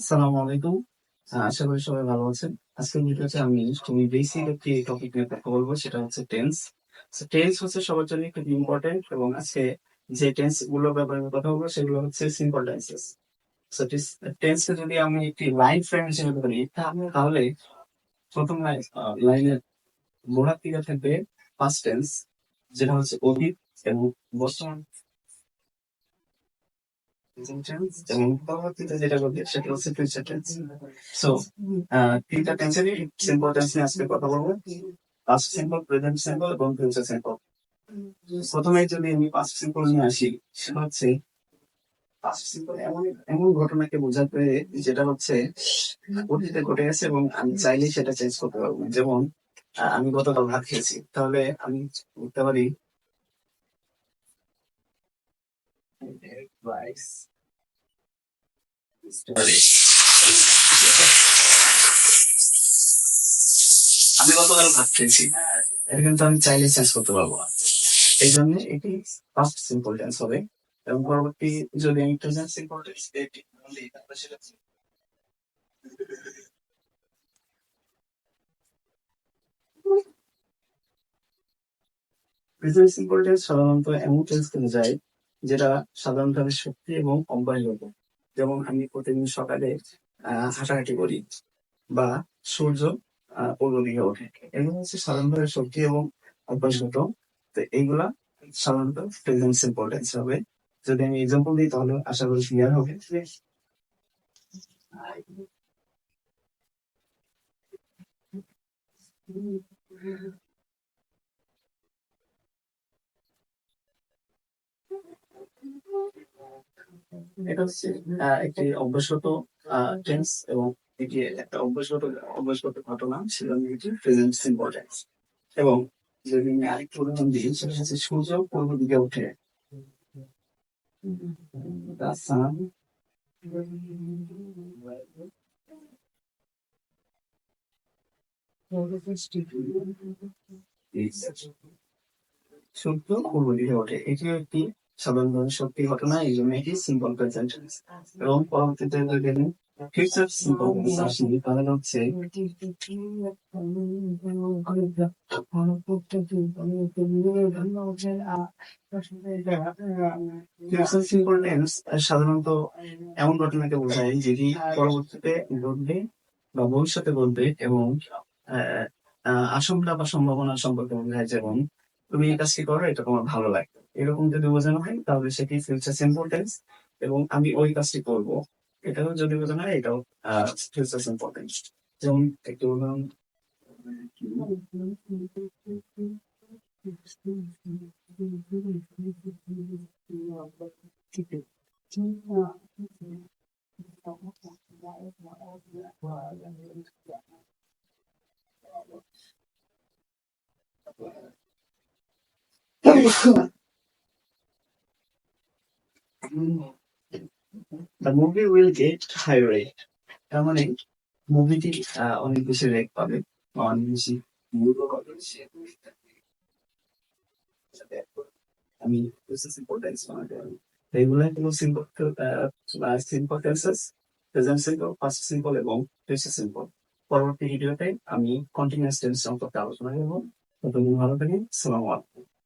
আসসালামু আলাইকুম। আশা করি সবাই ভালো আছেন। আজকের ভিডিওতে আমি খুবই বেসিক একটি টপিক নিয়ে কথা বলব, সেটা হচ্ছে টেন্স টেন্স হচ্ছে সবার জন্য খুব ইম্পর্টেন্ট এবং আজকে যে টেন্সগুলো ব্যাপারে কথা বলব, সেগুলো হচ্ছে সিম্পল টেন্সেস টেন্সকে যদি আমি একটি লাইন ফ্রেম হিসেবে ধরি, তাহলে প্রথম লাইনের গোড়ার দিকে থাকবে ফার্স্ট টেন্স যেটা হচ্ছে অতীত এবং বর্তমান প্রথমে যদি আমি পাস্ট সিম্পল নিয়ে আসি, সেটা হচ্ছে এমন এমন ঘটনাকে বোঝাতে যেটা হচ্ছে অতীতে ঘটে গেছে এবং আমি চাইলে সেটা চেঞ্জ করতে পারব। যেমন আমি গতকাল ভাত খেয়েছি, তাহলে আমি বলতে পারি। আমি গতকাল ভাত এটা কিন্তু আমি চাইলে চেঞ্জ করতে পারব এই জন্য এটি ফার্স্ট সিম্পল টেন্স হবে এবং পরবর্তী যদি আমি সিম্পল টেন্স এটি প্রেজেন্ট সিম্পল টেন্স সাধারণত এমন টেন্স বোঝায় যেটা সাধারণত সত্যি এবং অব্যয়গত যেমন আমি প্রতিদিন সকালে হাঁটাহাঁটি করি বা সূর্য পূর্ব ওঠে। এগুলো হচ্ছে সাধারণভাবে শক্তি এবং অভ্যাসগত। তো এইগুলা সাধারণত প্রেজেন্ট সিম্পল টেন্স হবে। যদি আমি এক্সাম্পল দিই তাহলে আশা করি ক্লিয়ার হবে। এটা হচ্ছে একটি অভ্যাসগত টেন্স এবং এটি একটা অভ্যাসগত অভ্যাসগত ঘটনা আমি এটি প্রেজেন্ট সিম্পল টেন্স এবং যদি আমি আরেকটু উদাহরণ দিই, সেটা হচ্ছে সূর্য পূর্ব দিকে sun সূর্য পূর্ব দিকে ওঠে এটিও একটি সাধারণ সত্যি ঘটনা এই জন্য এটি সিম্পল প্রেজেন্ট এবং পরবর্তীতে ফিউচার সিম্পল হচ্ছে সাধারণত এমন ঘটনাকে বোঝায় যেটি পরবর্তীতে ঘটবে বা ভবিষ্যতে ঘটবে এবং আহ, আশঙ্কা বা সম্ভাবনা সম্পর্কে বোঝায় যেমন তুমি এই কাজটি করো এটা তোমার ভালো লাগবে। এরকম যদি বোঝানো হয়, তাহলে সেটি ফিউচার সিম্পল এবং আমি ওই কাজটি করব। এটাও যদি বোঝানো হয়, এটাও ফিউচার সিম্পল যেমন একটু উদাহরণ the movie will get high rate তার মানে মুভিটি অনেক বেশি রেট পাবে। অনেক বেশি আমি এগুলো হলো সিম্পল সিম্পল টেন্সেস প্রেজেন্ট এবং ফিউচার পরবর্তী ভিডিওতে আমি কন্টিনিউয়াস সম্পর্কে আলোচনা করব। ততদিন ভালো থাকেন। সালাম